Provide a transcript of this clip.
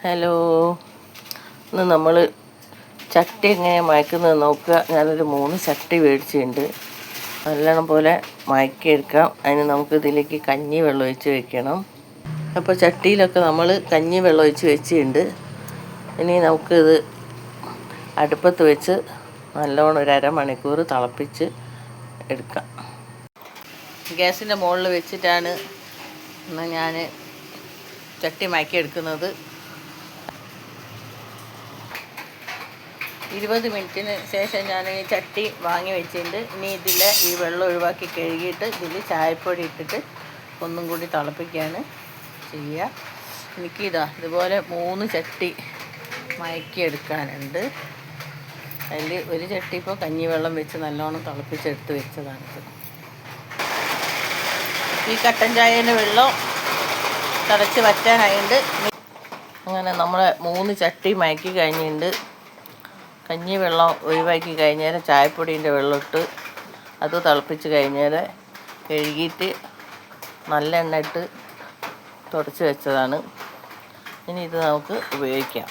Hello. ഇന്ന് നമ്മൾ ചട്ടി എങ്ങനെ മയക്കുന്നത് നോക്കുക. ഞാനൊരു മൂന്ന് ചട്ടി മേടിച്ചിട്ടുണ്ട്. നല്ലോണം പോലെ മയക്കിയെടുക്കാം. അതിന് നമുക്ക് ഇതിലേക്ക് കഞ്ഞി വെള്ളം ഒഴിച്ച് വെക്കണം. അപ്പോൾ ചട്ടിയിലൊക്കെ നമ്മൾ കഞ്ഞി വെള്ളം ഒഴിച്ച് വെച്ചിട്ടുണ്ട്. ഇനി നമുക്കിത് അടുപ്പത്ത് വെച്ച് നല്ലോണം ഒരു അരമണിക്കൂർ തിളപ്പിച്ച് എടുക്കാം. ഗ്യാസിന്റെ മുകളിൽ വെച്ചിട്ടാണ് ഞാൻ ചട്ടി മയക്കി എടുക്കുന്നത് ഇരുപത് മിനിറ്റിന് ശേഷം ഞാൻ ഈ ചട്ടി വാങ്ങി വെച്ചിട്ടുണ്ട്. ഇനി ഇതിൽ ഈ വെള്ളം ഒഴിവാക്കി കഴുകിയിട്ട് ഇതിൽ ചായപ്പൊടി ഇട്ടിട്ട് ഒന്നും കൂടി തിളപ്പിക്കുകയാണ് ചെയ്യുക. എനിക്കിതാ ഇതുപോലെ മൂന്ന് ചട്ടി മയക്കിയെടുക്കാനുണ്ട്. അതിൽ ഒരു ചട്ടി ഇപ്പോൾ കഞ്ഞിവെള്ളം വെച്ച് നല്ലോണം തിളപ്പിച്ചെടുത്ത് വെച്ചതാണിത് ഈ കട്ടൻ ചായേന്റെ വെള്ളം തിളച്ച് വറ്റാനായിട്ട് അങ്ങനെ നമ്മളെ മൂന്ന് ചട്ടി മയക്കി കഴിഞ്ഞിട്ടുണ്ട്. കഞ്ഞി വെള്ളം ഒഴിവാക്കി കഴിഞ്ഞാൽ ചായപ്പൊടീന്റെ വെള്ളം ഇട്ട് അത് തിളപ്പിച്ച് കഴിഞ്ഞാൽ കഴുകിയിട്ട് നല്ല എണ്ണ ഇട്ട് തുടച്ച് വെച്ചതാണ്. ഇനി ഇത് നമുക്ക് ഉപയോഗിക്കാം.